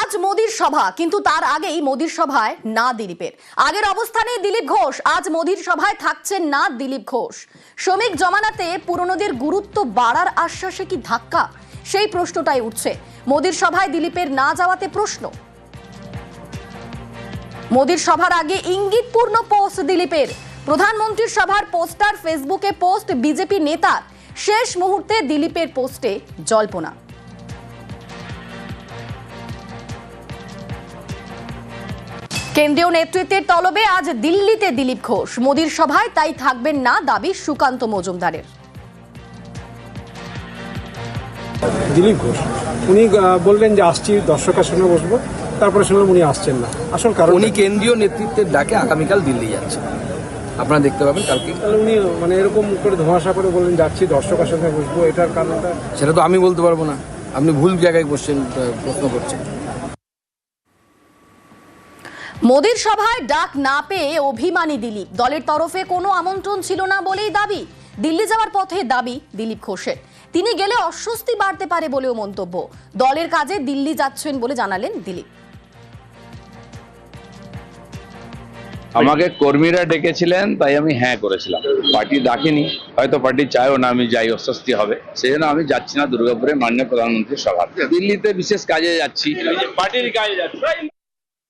আজ মোদির সভা, কিন্তু তার আগেই মোদির সভায় না দিলীপের। আগের অবস্থানে দিলীপ ঘোষ, আজ মোদির সভায় থাকছেন না দিলীপ ঘোষ। শ্রমিক জমানাতে পুরনোদের গুরুত্ব বাড়ার আশ্বাসে কি ধাক্কা? সেই প্রশ্নটাই উঠছে। মোদির সভায় দিলীপের না যাওয়াতে প্রশ্ন। মোদির সভার আগে ইঙ্গিতপূর্ণ পোস্ট দিলীপের। প্রধানমন্ত্রীর সভার পোস্টার, ফেসবুকে পোস্ট বিজেপি নেতার। শেষ মুহূর্তে দিলীপের পোস্টে জল্পনা। কেন্দ্রীয় নেতৃত্বের তলবে আজ দিল্লিতে দিলীপ ঘোষ। মোদির সভায় তাই থাকবেন না দাবি সুকান্ত মজুমদারের। দিলীপ ঘোষ উনি বললেন যে আসছি দর্শকের সঙ্গে বসবো তারপরে শুনলাম উনি আসছেন না। আসল কারণ উনি কেন্দ্রীয় নেতৃত্বের ডাকে আগামীকাল দিল্লি যাচ্ছে। আপনারা দেখতে পাবেন কালকে। তাহলে উনি মানে এরকম করে ধোঁয়াশা করে বললেন যাচ্ছি দর্শকের সঙ্গে বসবো এটার কারণটা সেটা তো আমি বলতে পারব না। আপনি ভুল জায়গায় কোশ্চেন প্রশ্ন করছেন। মোদির সভায় ডাক না পেয়ে অভিমানী দিলীপ। দলের তরফে কোনো আমন্ত্রণ ছিল না বলেই দাবি। দিল্লি যাওয়ার পথে দাবি দিলীপ ঘোষের। তিনি গেলে অস্বস্তি বাড়তে পারে বলেও মন্তব্য। দলের কাজে দিল্লি যাচ্ছেন বলে জানালেন দিলীপ। আমাকে কর্মীরা ডেকেছিলেন তাই আমি হ্যাঁ করেছিলাম। পার্টি ডাকেনি হয়তো পার্টি চায়ও না আমি যাই অস্বস্তি হবে। সেই জন্য আমি যাচ্ছি না দুর্গাপুরে মাননীয় প্রধানমন্ত্রীর সভা দিল্লিতে বিশেষ কাজে যাচ্ছি। পার্টির কাজে যাচ্ছি।